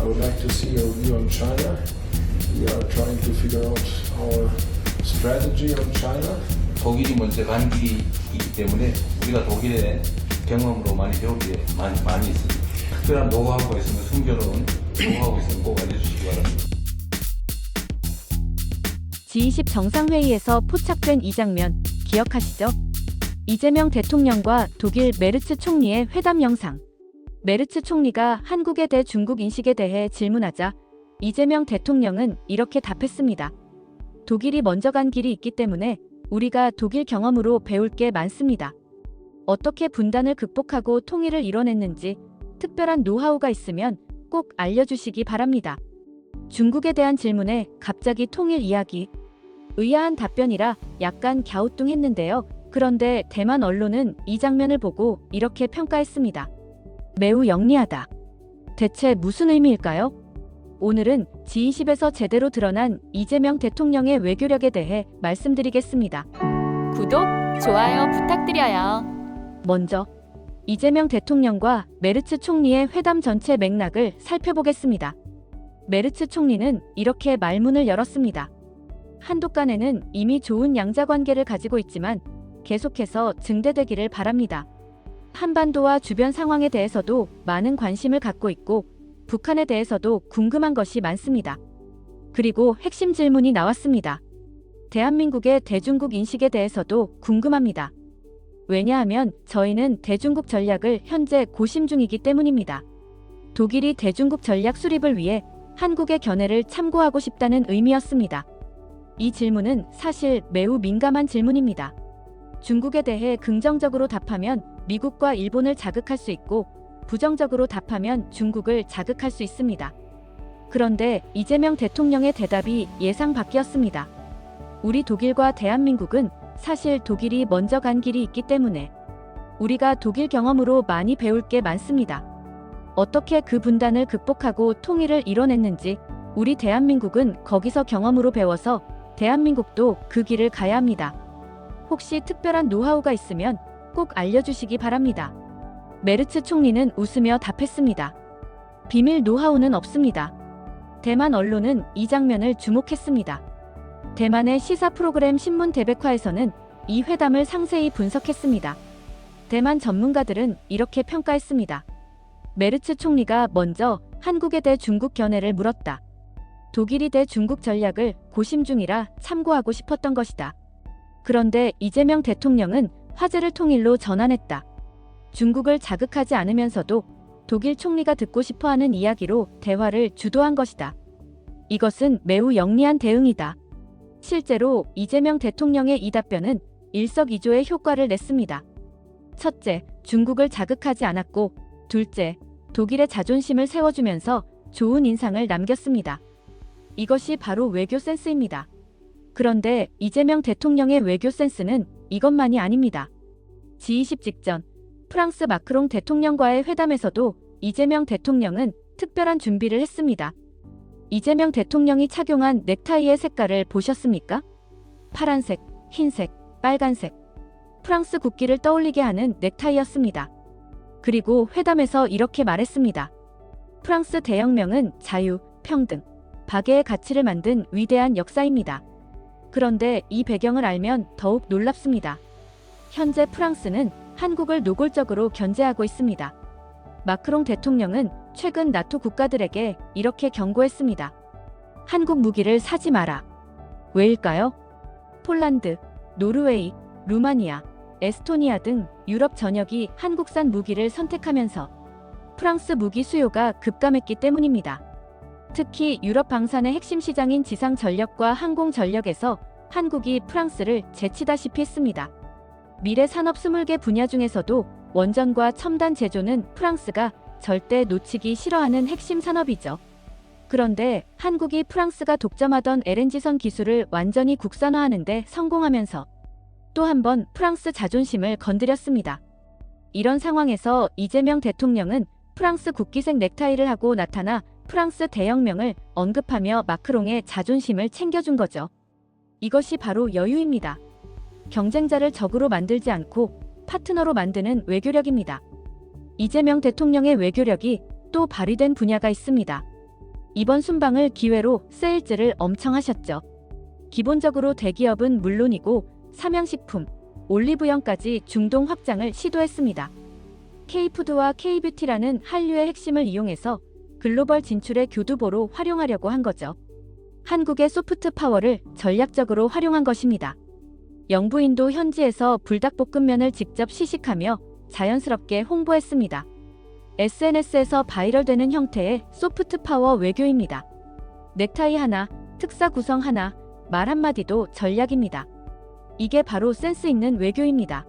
I would like to see your view on China. We are trying to figure out our strategy on China. 독일이 먼저 간 길이기 때문에 우리가 독일의 경험으로 많이 배울 게 많이, 많이 있습니다. 특별한 노하우가 있으면 숨겨놓은 노하우가 있으면 꼭 알려주시기 바랍니다. G20 정상회의에서 포착된 이 장면 기억하시죠? 이재명 대통령과 독일 메르츠 총리의 회담 영상. 메르츠 총리가 한국에 대해 중국 인식에 대해 질문하자 이재명 대통령은 이렇게 답했습니다. 독일이 먼저 간 길이 있기 때문에 우리가 독일 경험으로 배울 게 많습니다. 어떻게 분단을 극복하고 통일을 이뤄냈는지 특별한 노하우가 있으면 꼭 알려주시기 바랍니다. 중국에 대한 질문에 갑자기 통일 이야기. 의아한 답변이라 약간 갸우뚱했는데요. 그런데 대만 언론은 이 장면을 보고 이렇게 평가했습니다. 매우 영리하다. 대체 무슨 의미일까요? 오늘은 G20에서 제대로 드러난 이재명 대통령의 외교력에 대해 말씀드리겠습니다. 구독, 좋아요 부탁드려요. 먼저 이재명 대통령과 메르츠 총리의 회담 전체 맥락을 살펴보겠습니다. 메르츠 총리는 이렇게 말문을 열었습니다. 한독 간에는 이미 좋은 양자 관계를 가지고 있지만 계속해서 증대되기를 바랍니다. 한반도와 주변 상황에 대해서도 많은 관심을 갖고 있고 북한에 대해서도 궁금한 것이 많습니다. 그리고 핵심 질문이 나왔습니다. 대한민국의 대중국 인식에 대해서도 궁금합니다. 왜냐하면 저희는 대중국 전략을 현재 고심 중이기 때문입니다. 독일이 대중국 전략 수립을 위해 한국의 견해를 참고하고 싶다는 의미였습니다. 이 질문은 사실 매우 민감한 질문입니다. 중국에 대해 긍정적으로 답하면 미국과 일본을 자극할 수 있고 부정적으로 답하면 중국을 자극할 수 있습니다. 그런데 이재명 대통령의 대답이 예상 밖이었습니다. 우리 독일과 대한민국은 사실 독일이 먼저 간 길이 있기 때문에 우리가 독일 경험으로 많이 배울 게 많습니다. 어떻게 그 분단을 극복하고 통일을 이뤄냈는지 우리 대한민국은 거기서 경험으로 배워서 대한민국도 그 길을 가야 합니다. 혹시 특별한 노하우가 있으면 꼭 알려주시기 바랍니다. 메르츠 총리는 웃으며 답했습니다. 비밀 노하우는 없습니다. 대만 언론은 이 장면을 주목했습니다. 대만의 시사 프로그램 신문 대백화에서는 이 회담을 상세히 분석했습니다. 대만 전문가들은 이렇게 평가했습니다. 메르츠 총리가 먼저 한국에 대해 중국 견해를 물었다. 독일이 대 중국 전략을 고심 중이라 참고하고 싶었던 것이다. 그런데 이재명 대통령은 화제를 통일로 전환했다. 중국을 자극하지 않으면서도 독일 총리가 듣고 싶어 하는 이야기로 대화를 주도한 것이다. 이것은 매우 영리한 대응이다. 실제로 이재명 대통령의 이 답변은 일석이조의 효과를 냈습니다. 첫째, 중국을 자극하지 않았고, 둘째, 독일의 자존심을 세워주면서 좋은 인상을 남겼습니다. 이것이 바로 외교 센스입니다. 그런데 이재명 대통령의 외교 센스는 이것만이 아닙니다. G20 직전 프랑스 마크롱 대통령과의 회담에서도 이재명 대통령은 특별한 준비를 했습니다. 이재명 대통령이 착용한 넥타이의 색깔을 보셨습니까? 파란색, 흰색, 빨간색. 프랑스 국기를 떠올리게 하는 넥타이였습니다. 그리고 회담에서 이렇게 말했습니다. 프랑스 대혁명은 자유, 평등, 박애의 가치를 만든 위대한 역사입니다. 그런데 이 배경을 알면 더욱 놀랍습니다. 현재 프랑스는 한국을 노골적으로 견제하고 있습니다. 마크롱 대통령은 최근 나토 국가들에게 이렇게 경고했습니다. 한국 무기를 사지 마라. 왜일까요? 폴란드, 노르웨이, 루마니아, 에스토니아 등 유럽 전역이 한국산 무기를 선택하면서 프랑스 무기 수요가 급감했기 때문입니다. 특히 유럽 방산의 핵심 시장인 지상 전력과 항공 전력에서 한국이 프랑스를 제치다시피 했습니다. 미래 산업 20개 분야 중에서도 원전과 첨단 제조는 프랑스가 절대 놓치기 싫어하는 핵심 산업이죠. 그런데 한국이 프랑스가 독점하던 LNG선 기술을 완전히 국산화하는데 성공하면서 또 한 번 프랑스 자존심을 건드렸습니다. 이런 상황에서 이재명 대통령은 프랑스 국기색 넥타이를 하고 나타나 프랑스 대혁명을 언급하며 마크롱의 자존심을 챙겨준 거죠. 이것이 바로 여유입니다. 경쟁자를 적으로 만들지 않고 파트너로 만드는 외교력입니다. 이재명 대통령의 외교력이 또 발휘된 분야가 있습니다. 이번 순방을 기회로 세일즈를 엄청 하셨죠. 기본적으로 대기업은 물론이고 삼양식품, 올리브영까지 중동 확장을 시도했습니다. K푸드와 K뷰티라는 한류의 핵심을 이용해서 글로벌 진출의 교두보로 활용하려고 한 거죠. 한국의 소프트 파워를 전략적으로 활용한 것입니다. 영부인도 현지에서 불닭볶음면을 직접 시식하며 자연스럽게 홍보했습니다. SNS에서 바이럴되는 형태의 소프트 파워 외교입니다. 넥타이 하나, 특사 구성 하나, 말 한마디도 전략입니다. 이게 바로 센스 있는 외교입니다.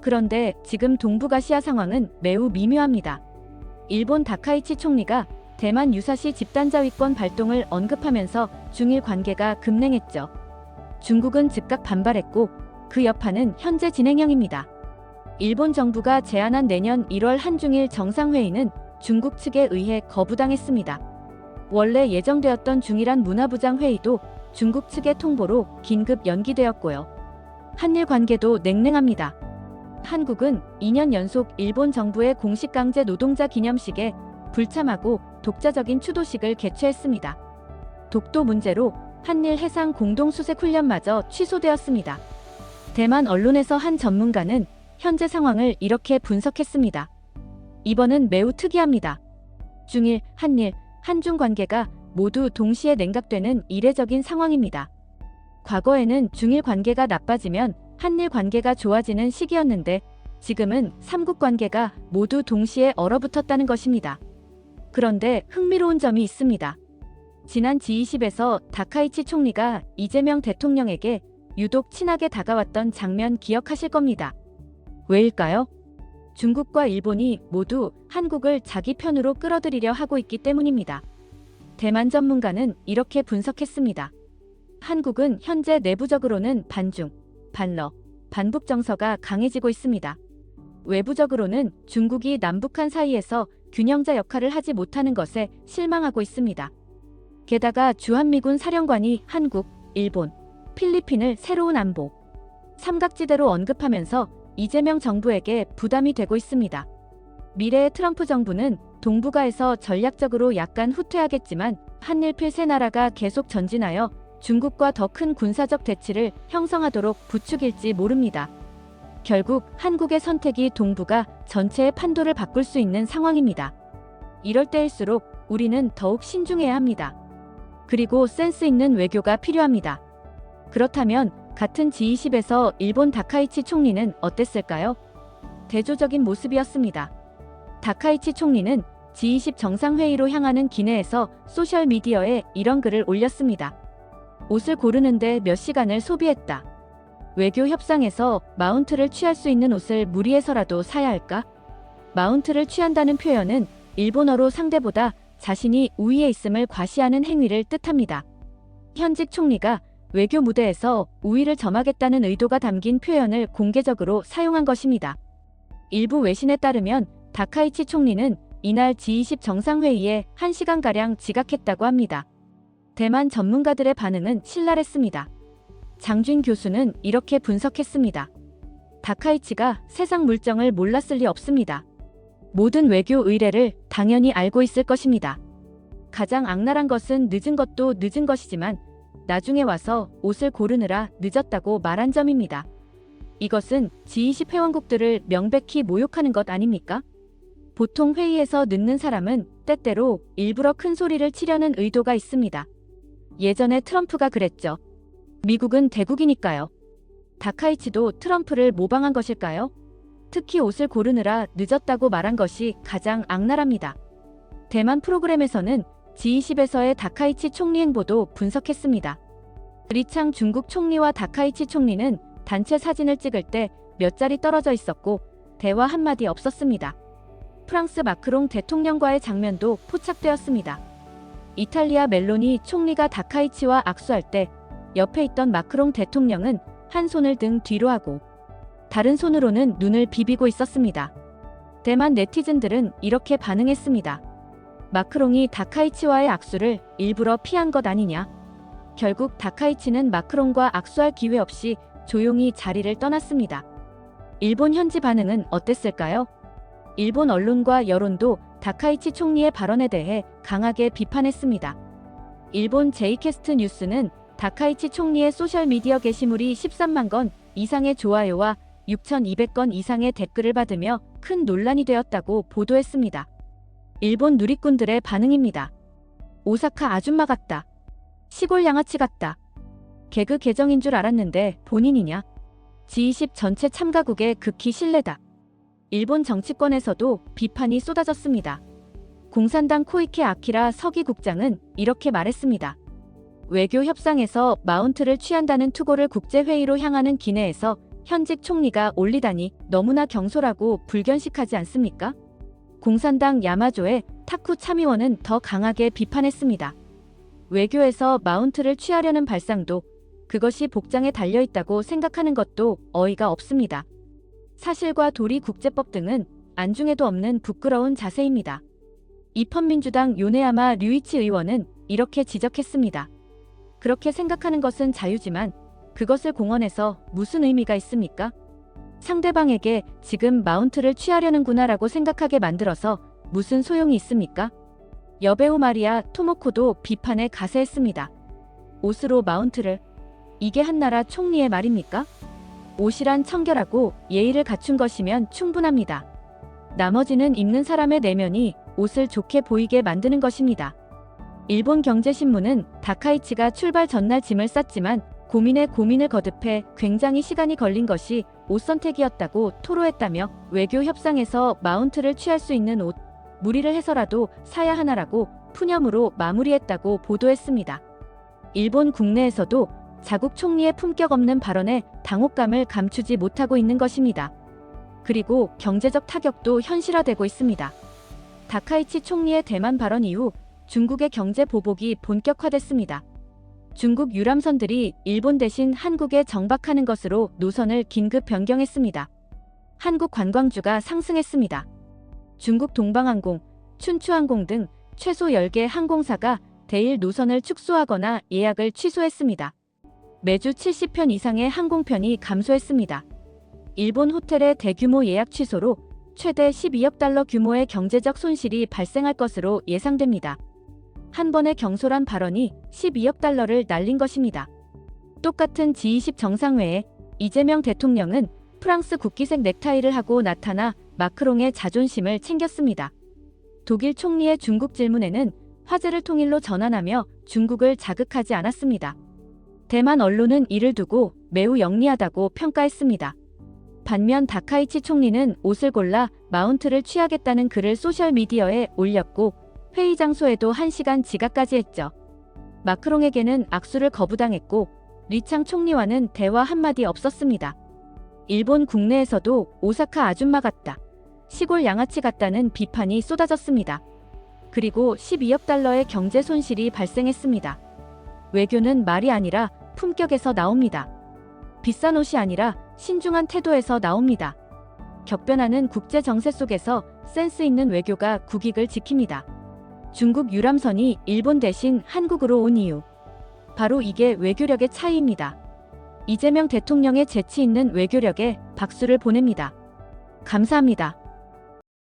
그런데 지금 동북아시아 상황은 매우 미묘합니다. 일본 다카이치 총리가 대만 유사시 집단자위권 발동을 언급하면서 중일 관계가 급냉했죠. 중국은 즉각 반발했고 그 여파는 현재 진행형입니다. 일본 정부가 제안한 내년 1월 한중일 정상회의는 중국 측에 의해 거부당했습니다. 원래 예정되었던 중일한 문화부장 회의도 중국 측의 통보로 긴급 연기되었고요. 한일 관계도 냉랭합니다. 한국은 2년 연속 일본 정부의 공식 강제 노동자 기념식에 불참하고 독자적인 추도식을 개최했습니다. 독도 문제로 한일 해상 공동 수색 훈련마저 취소되었습니다. 대만 언론에서 한 전문가는 현재 상황을 이렇게 분석했습니다. 이번은 매우 특이합니다. 중일, 한일, 한중 관계가 모두 동시에 냉각되는 이례적인 상황입니다. 과거에는 중일 관계가 나빠지면 한일 관계가 좋아지는 시기였는데 지금은 삼국 관계가 모두 동시에 얼어붙었다는 것입니다. 그런데 흥미로운 점이 있습니다. 지난 G20에서 다카이치 총리가 이재명 대통령에게 유독 친하게 다가왔던 장면 기억하실 겁니다. 왜일까요? 중국과 일본이 모두 한국을 자기 편으로 끌어들이려 하고 있기 때문입니다. 대만 전문가는 이렇게 분석했습니다. 한국은 현재 내부적으로는 반중, 반러, 반북 정서가 강해지고 있습니다. 외부적으로는 중국이 남북한 사이에서 균형자 역할을 하지 못하는 것에 실망하고 있습니다. 게다가 주한미군 사령관이 한국, 일본, 필리핀을 새로운 안보, 삼각지대로 언급하면서 이재명 정부에게 부담이 되고 있습니다. 미래의 트럼프 정부는 동북아에서 전략적으로 약간 후퇴하겠지만 한일필 세 나라가 계속 전진하여 중국과 더 큰 군사적 대치를 형성하도록 부추길지 모릅니다. 결국 한국의 선택이 동북아 전체의 판도를 바꿀 수 있는 상황입니다. 이럴 때일수록 우리는 더욱 신중해야 합니다. 그리고 센스 있는 외교가 필요합니다. 그렇다면 같은 G20에서 일본 다카이치 총리는 어땠을까요? 대조적인 모습이었습니다. 다카이치 총리는 G20 정상회의로 향하는 기내에서 소셜미디어에 이런 글을 올렸습니다. 옷을 고르는데 몇 시간을 소비했다. 외교 협상에서 마운트를 취할 수 있는 옷을 무리해서라도 사야 할까? 마운트를 취한다는 표현은 일본어로 상대보다 자신이 우위에 있음을 과시하는 행위를 뜻합니다. 현직 총리가 외교 무대에서 우위를 점하겠다는 의도가 담긴 표현을 공개적으로 사용한 것입니다. 일부 외신에 따르면 다카이치 총리는 이날 G20 정상회의에 1시간가량 지각했다고 합니다. 대만 전문가들의 반응은 신랄했습니다. 장준 교수는 이렇게 분석했습니다. 다카이치가 세상 물정을 몰랐을 리 없습니다. 모든 외교 의뢰를 당연히 알고 있을 것입니다. 가장 악랄한 것은 늦은 것도 늦은 것이지만 나중에 와서 옷을 고르느라 늦었다고 말한 점입니다. 이것은 G20 회원국들을 명백히 모욕하는 것 아닙니까? 보통 회의에서 늦는 사람은 때때로 일부러 큰 소리를 치려는 의도가 있습니다. 예전에 트럼프가 그랬죠. 미국은 대국이니까요. 다카이치도 트럼프를 모방한 것일까요? 특히 옷을 고르느라 늦었다고 말한 것이 가장 악랄합니다. 대만 프로그램에서는 G20에서의 다카이치 총리 행보도 분석했습니다. 리창 중국 총리와 다카이치 총리는 단체 사진을 찍을 때 몇 자리 떨어져 있었고 대화 한마디 없었습니다. 프랑스 마크롱 대통령과의 장면도 포착되었습니다. 이탈리아 멜로니 총리가 다카이치와 악수할 때 옆에 있던 마크롱 대통령은 한 손을 등 뒤로 하고 다른 손으로는 눈을 비비고 있었습니다. 대만 네티즌들은 이렇게 반응했습니다. 마크롱이 다카이치와의 악수를 일부러 피한 것 아니냐? 결국 다카이치는 마크롱과 악수할 기회 없이 조용히 자리를 떠났습니다. 일본 현지 반응은 어땠을까요? 일본 언론과 여론도 다카이치 총리의 발언에 대해 강하게 비판했습니다. 일본 제이캐스트 뉴스는 다카이치 총리의 소셜미디어 게시물이 13만 건 이상의 좋아요와 6,200건 이상의 댓글을 받으며 큰 논란이 되었다고 보도했습니다. 일본 누리꾼들의 반응입니다. 오사카 아줌마 같다. 시골 양아치 같다. 개그 계정인 줄 알았는데 본인이냐? G20 전체 참가국의 극히 신뢰다. 일본 정치권에서도 비판이 쏟아졌습니다. 공산당 코이케 아키라 서기 국장은 이렇게 말했습니다. 외교 협상에서 마운트를 취한다는 투고를 국제회의로 향하는 기내에서 현직 총리가 올리다니 너무나 경솔하고 불견식하지 않습니까? 공산당 야마조의 타쿠 참의원은 더 강하게 비판했습니다. 외교에서 마운트를 취하려는 발상도 그것이 복장에 달려 있다고 생각하는 것도 어이가 없습니다. 사실과 도리 국제법 등은 안중에도 없는 부끄러운 자세입니다. 입헌민주당 요네야마 류이치 의원은 이렇게 지적했습니다. 그렇게 생각하는 것은 자유지만 그것을 공언해서 무슨 의미가 있습니까? 상대방에게 지금 마운트를 취하려는구나라고 생각하게 만들어서 무슨 소용이 있습니까? 여배우 마리아 토모코도 비판에 가세했습니다. 옷으로 마운트를 이게 한나라 총리의 말입니까? 옷이란 청결하고 예의를 갖춘 것이면 충분합니다. 나머지는 입는 사람의 내면이 옷을 좋게 보이게 만드는 것입니다. 일본 경제신문은 다카이치가 출발 전날 짐을 쌌지만 고민에 고민을 거듭해 굉장히 시간이 걸린 것이 옷 선택이었다고 토로했다며 외교 협상에서 마운트를 취할 수 있는 옷, 무리를 해서라도 사야 하나라고 푸념으로 마무리했다고 보도했습니다. 일본 국내에서도 자국 총리의 품격 없는 발언에 당혹감을 감추지 못하고 있는 것입니다. 그리고 경제적 타격도 현실화되고 있습니다. 다카이치 총리의 대만 발언 이후 중국의 경제 보복이 본격화됐습니다. 중국 유람선들이 일본 대신 한국에 정박하는 것으로 노선을 긴급 변경했습니다. 한국 관광주가 상승했습니다. 중국 동방항공, 춘추항공 등 최소 10개 항공사가 대일 노선을 축소하거나 예약을 취소했습니다. 매주 70편 이상의 항공편이 감소했습니다. 일본 호텔의 대규모 예약 취소로 최대 12억 달러 규모의 경제적 손실이 발생할 것으로 예상됩니다. 한 번의 경솔한 발언이 12억 달러를 날린 것입니다. 똑같은 G20 정상회에 이재명 대통령은 프랑스 국기색 넥타이를 하고 나타나 마크롱의 자존심을 챙겼습니다. 독일 총리의 중국 질문에는 화제를 통일로 전환하며 중국을 자극하지 않았습니다. 대만 언론은 이를 두고 매우 영리하다고 평가했습니다. 반면 다카이치 총리는 옷을 골라 마운트를 취하겠다는 글을 소셜미디어에 올렸고 회의 장소에도 1시간 지각까지 했죠. 마크롱에게는 악수를 거부당했고 리창 총리와는 대화 한마디 없었습니다. 일본 국내에서도 오사카 아줌마 같다. 시골 양아치 같다는 비판이 쏟아졌습니다. 그리고 12억 달러의 경제 손실이 발생했습니다. 외교는 말이 아니라 품격에서 나옵니다. 비싼 옷이 아니라 신중한 태도에서 나옵니다. 격변하는 국제 정세 속에서 센스 있는 외교가 국익을 지킵니다. 중국 유람선이 일본 대신 한국으로 온 이유. 바로 이게 외교력의 차이입니다. 이재명 대통령의 재치 있는 외교력에 박수를 보냅니다. 감사합니다.